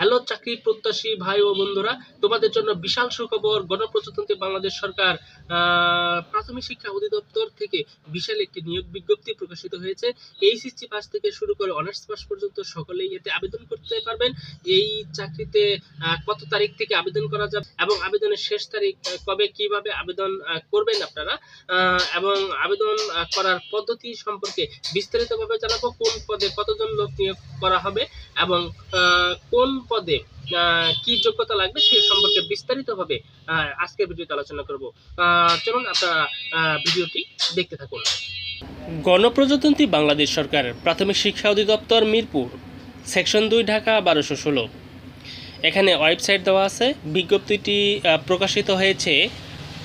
Hello চাকরি প্রত্যাশী ভাই ও বন্ধুরা, তোমাদের জন্য বিশাল সুখবর, গণপ্রজাতন্ত্রী বাংলাদেশ সরকার প্রাথমিক শিক্ষা অধিদপ্তর থেকে বিশাল একটি নিয়োগ বিজ্ঞপ্তি প্রকাশিত হয়েছে। এইচএসসি পাস থেকে শুরু করে অনার্স পাস পর্যন্ত সকলেই এতে আবেদন করতে পারবেন। এই চাকরিতে কত তারিখ থেকে আবেদন করা যাবে এবং আবেদনের শেষ তারিখ কবে কীভাবে আবেদন করবেন আপনারা? এবং আবেদন করার পদ্ধতি সম্পর্কে বিস্তারিতভাবে জানাব, কোন পদে কতজন লোক নিয়োগ করা হবে এবং কোন পদে কি যোগ্যতা লাগবে সে সম্পর্কে বিস্তারিতভাবে আজকের ভিডিওতে আলোচনা করব। চলুন আপনারা ভিডিওটি দেখতে থাকুন। গণপ্রজাতন্ত্রী বাংলাদেশ সরকার প্রাথমিক শিক্ষা অধিদপ্তর মিরপুর, সেকশন দুই, ঢাকা বারোশো ষোলো। এখানে ওয়েবসাইট দেওয়া আছে। বিজ্ঞপ্তিটি প্রকাশিত হয়েছে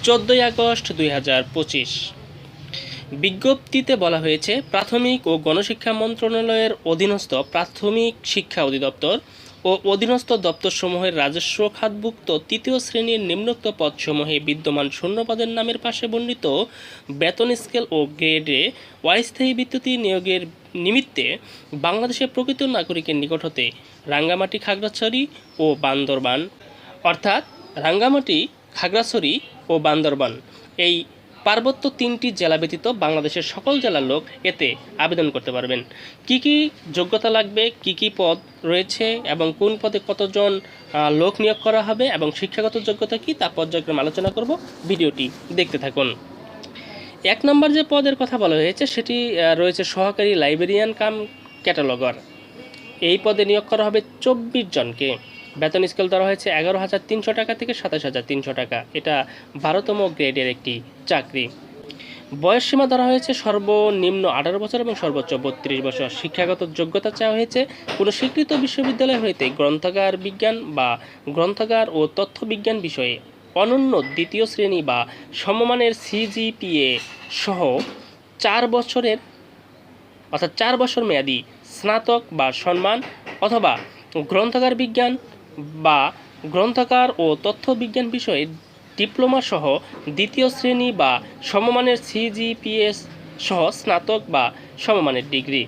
চোদ্দোই আগস্ট দুই হাজার পঁচিশ। বিজ্ঞপ্তিতে বলা হয়েছে, প্রাথমিক ও গণশিক্ষা মন্ত্রণালয়ের অধীনস্থ প্রাথমিক শিক্ষা অধিদপ্তর ও অধীনস্থ দপ্তরসমূহের রাজস্ব খাতভুক্ত তৃতীয় শ্রেণির নিম্নোক্ত পদসমূহে বিদ্যমান শূন্যপদের নামের পাশে বর্ণিত বেতন স্কেল ও গ্রেডে অস্থায়ী বিদ্যুতি নিয়োগের নিমিত্তে বাংলাদেশের প্রকৃত নাগরিকের নিকট হতে রাঙ্গামাটি খাগড়াছড়ি ও বান্দরবান। অর্থাৎ রাঙ্গামাটি, খাগড়াছড়ি ও বান্দরবান। এই পার্বত্য তিনটি জেলা ব্যতীত বাংলাদেশের সকল জেলার লোক এতে আবেদন করতে পারবেন। কি কি যোগ্যতা লাগবে, কি কি পদ রয়েছে এবং কোন পদে কতজন লোক নিয়োগ করা হবে এবং শিক্ষাগত যোগ্যতা কি তা পর্যায়ক্রমে আলোচনা করব। ভিডিওটি দেখতে থাকুন। এক নম্বর যে পদের কথা বলা হয়েছে সেটি রয়েছে সহকারী লাইব্রেরিয়ান কাম ক্যাটালগার। এই পদে নিয়োগ করা হবে চব্বিশ জনকে। বেতন স্কেল ধরা হয়েছে এগারো হাজার তিনশো টাকা থেকে সাতাশ হাজার তিনশো টাকা। এটা বারোতম গ্রেডের একটি চাকরি। বয়স সীমা ধরা হয়েছে সর্বনিম্ন আঠারো বছর এবং সর্বোচ্চ বত্রিশ বছর। শিক্ষাগত যোগ্যতা চাওয়া হয়েছে কোনো স্বীকৃত বিশ্ববিদ্যালয় হইতে গ্রন্থাগার বিজ্ঞান বা গ্রন্থাগার ও তথ্য বিজ্ঞান বিষয়ে। অনন্য দ্বিতীয় শ্রেণি বা সমমানের সিজিপিএ সহ চার বছরের অর্থাৎ চার বছর মেয়াদি স্নাতক বা সম্মান অথবা গ্রন্থাগার বিজ্ঞান বা গ্রন্থাগার ও তথ্য বিজ্ঞান বিষয়ে ডিপ্লোমা সহ দ্বিতীয় শ্রেণি বা সমমানের সিজিপিএস সহ স্নাতক বা সমমানের ডিগ্রি।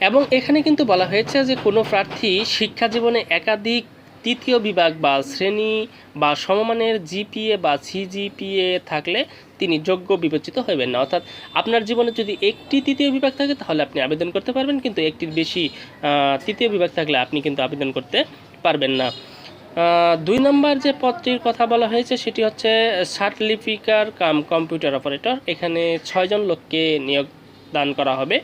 এবং এখানে কিন্তু বলা হয়েছে যে কোনো প্রার্থী শিক্ষা জীবনে একাধিক তৃতীয় বিভাগ বা শ্রেণি বা সমমানের জিপিএ বা সিজিপিএ থাকলে তিনি যোগ্য বিবেচিত হইবেন না। অর্থাৎ আপনার জীবনে যদি একটি তৃতীয় বিভাগ থাকে, তাহলে আপনি আবেদন করতে পারবেন, কিন্তু একটির বেশি তৃতীয় বিভাগ থাকলে আপনি কিন্তু আবেদন করতে পারবেন না। দুই নম্বর যে পদটির কথা বলা হয়েছে, সেটি হচ্ছে সার্টিফিকার কাম কম্পিউটার অপারেটর। এখানে ছয়জন লোককে নিয়োগ দান করা হবে।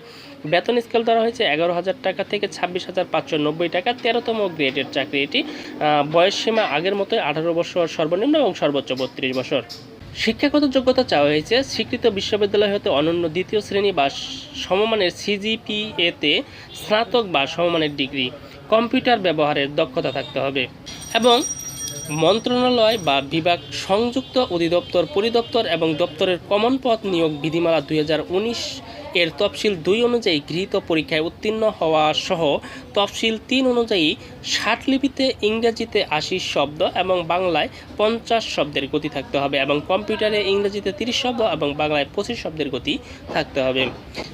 বেতন স্কেল ধরা হয়েছে এগারো হাজার টাকা থেকে ছাব্বিশ হাজার পাঁচশো নব্বই টাকা তেরোতম গ্রেডের চাকরি। এটি আহ, বয়স সীমা আগের মতোই আঠারো বছর সর্বনিম্ন এবং সর্বোচ্চ বত্রিশ বছর। শিক্ষাগত যোগ্যতা চাওয়া হয়েছে স্বীকৃত বিশ্ববিদ্যালয় হতে অনন্য দ্বিতীয় শ্রেণি বা সমমানের সিজিপিএতে স্নাতক বা সমমানের ডিগ্রি। কম্পিউটার ব্যবহারের দক্ষতা থাকতে হবে। এবং মন্ত্রণালয় বা বিভাগ সংযুক্ত অধিদপ্তর, পরিদপ্তর এবং দপ্তরের কমন পথ নিয়োগ বিধিমালা দুই হাজার উনিশ এর তফসিল দুই অনুযায়ী গৃহীত পরীক্ষায় উত্তীর্ণ হওয়া সহ তফসিল তিন অনুযায়ী লিপিতে ইংরেজিতে আশি শব্দ এবং বাংলায় পঞ্চাশ শব্দের গতি থাকতে হবে এবং কম্পিউটারে ইংরেজিতে তিরিশ শব্দ এবং বাংলায় পঁচিশ শব্দের গতি থাকতে হবে।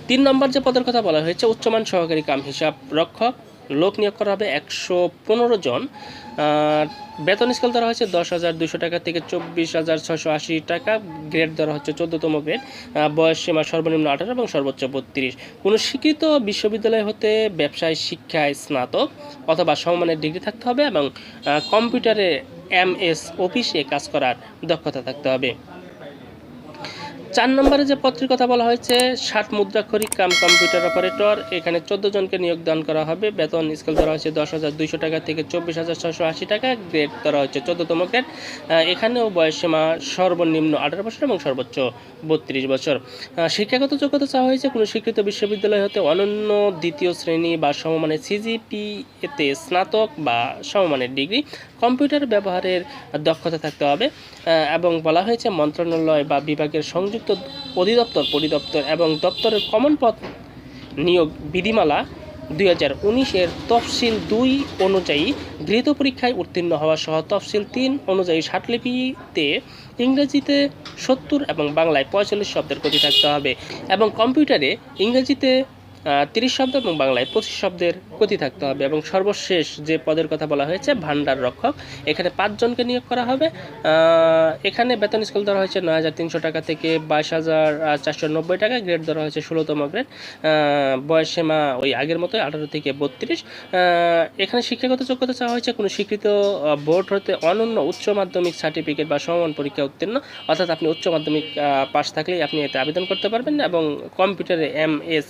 তিন নম্বর যে পদের কথা বলা হয়েছে, উচ্চমান সহকারী কাম হিসাব রক্ষক লোক নিয়োগ করা হবে একশো পনেরো জন। বেতন স্কেল ধরা হয়েছে দশ হাজার দুশো টাকা থেকে চব্বিশ হাজার ছশো আশি টাকা। গ্রেড ধরা হচ্ছে চোদ্দতম গ্রেড বয়স সীমা সর্বনিম্ন আঠারো এবং সর্বোচ্চ বত্রিশ। কোনো স্বীকৃত বিশ্ববিদ্যালয় হতে ব্যবসায় শিক্ষায় স্নাতক অথবা সমমানের ডিগ্রি থাকতে হবে এবং কম্পিউটারে এম এস অফিসে কাজ করার দক্ষতা থাকতে হবে। চার নম্বরে যে পত্রের কথা বলা হয়েছে, ষাট মুদ্রাক্ষরিক কাম কম্পিউটার অপারেটর, এখানে চোদ্দ জনকে নিয়োগ দান করা হবে। বেতন স্কেল ধরা হয়েছে দশ হাজার দুইশো টাকা থেকে চব্বিশ হাজার ছশো আশি টাকা। গ্রেড ধরা হচ্ছে চোদ্দতম গ্রেড। এখানেও বয়স সীমা সর্বনিম্ন আঠারো বছর এবং সর্বোচ্চ বত্রিশ বছর। শিক্ষাগত যোগ্যতা চাওয়া হয়েছে কোনো স্বীকৃত বিশ্ববিদ্যালয় হতে অনন্য দ্বিতীয় শ্রেণি বা সমমানের সিজিপি এতে স্নাতক বা সমমানের ডিগ্রি। কম্পিউটার ব্যবহারের দক্ষতা থাকতে হবে। এবং বলা হয়েছে মন্ত্রণালয় বা বিভাগের সংযুক্ত অধিদপ্তর, পরিদপ্তর এবং দপ্তরের কমন পদ নিয়োগ বিধিমালা দুই হাজার উনিশের তফসিল দুই অনুযায়ী গৃহীত পরীক্ষায় উত্তীর্ণ হওয়া সহ তফসিল তিন অনুযায়ী ষাটলিপিতে ইংরেজিতে সত্তর এবং বাংলায় পঁয়তাল্লিশ শব্দের গতি থাকতে হবে এবং কম্পিউটারে ইংরেজিতে তিরিশ শব্দ এবং বাংলায় পঁচিশ শব্দের গতি থাকতে হবে এবং সর্বশেষ যে পদের কথা বলা হয়েছে ভান্ডার রক্ষক, এখানে পাঁচজনকে নিয়োগ করা হবে। এখানে বেতন স্কেল ধরা হয়েছে নয় হাজার তিনশো টাকা থেকে বাইশ হাজার চারশো নব্বই টাকা, গ্রেড ধরা হয়েছে ষোলোতম গ্রেড। বয়স সীমা ওই আগের মতোই আঠারো থেকে বত্রিশ। এখানে শিক্ষাগত যোগ্যতা চাওয়া হয়েছে, কোনো স্বীকৃত বোর্ড হতে অনন্য উচ্চ মাধ্যমিক সার্টিফিকেট বা সমমান পরীক্ষা উত্তীর্ণ, অর্থাৎ আপনি উচ্চ মাধ্যমিক পাস থাকলেই আপনি এতে আবেদন করতে পারবেন এবং কম্পিউটারে এম এস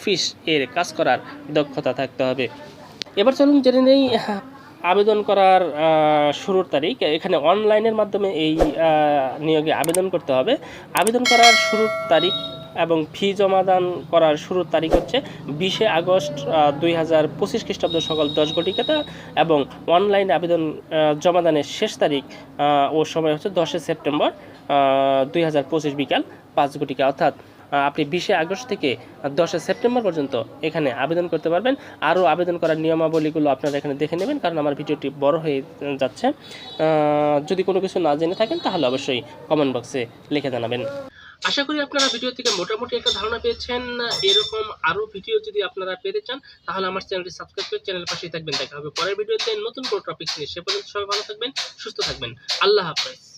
অফিস এর কাজ করার দক্ষতা থাকতে হবে। এবার চলুন জেনে নেই আবেদন করার শুরুর তারিখ। এখানে অনলাইনের মাধ্যমে এই নিয়োগে আবেদন করতে হবে। আবেদন করার শুরুর তারিখ এবং ফি জমাদান করার শুরুর তারিখ হচ্ছে বিশে আগস্ট দুই হাজার পঁচিশ খ্রিস্টাব্দ সকাল দশ ঘটিকাতা এবং অনলাইন আবেদন জমাদানের শেষ তারিখ ও সময় হচ্ছে দশই সেপ্টেম্বর দুই হাজার পঁচিশ বিকাল পাঁচ ঘটিকা। অর্থাৎ আপনি বিশে আগস্ট থেকে দশই সেপ্টেম্বর পর্যন্ত এখানে আবেদন করতে পারবেন। আরও আবেদন করার নিয়মাবলীগুলো আপনারা এখানে দেখে নেবেন, কারণ আমার ভিডিওটি বড় হয়ে যাচ্ছে। যদি কোনো কিছু না জেনে থাকেন, তাহলে অবশ্যই কমেন্ট বক্সে লিখে জানাবেন। আশা করি আপনারা ভিডিও থেকে মোটামুটি একটা ধারণা পেয়েছেন। এরকম আরও ভিডিও যদি আপনারা পেতে চান, তাহলে আমার চ্যানেলটি সাবস্ক্রাইব করে চ্যানেলের পাশেই থাকবেন। দেখা হবে পরের ভিডিওতে নতুন কোনো টপিক নিয়ে। সে পর্যন্ত সবাই ভালো থাকবেন, সুস্থ থাকবেন। আল্লাহ হাফেজ।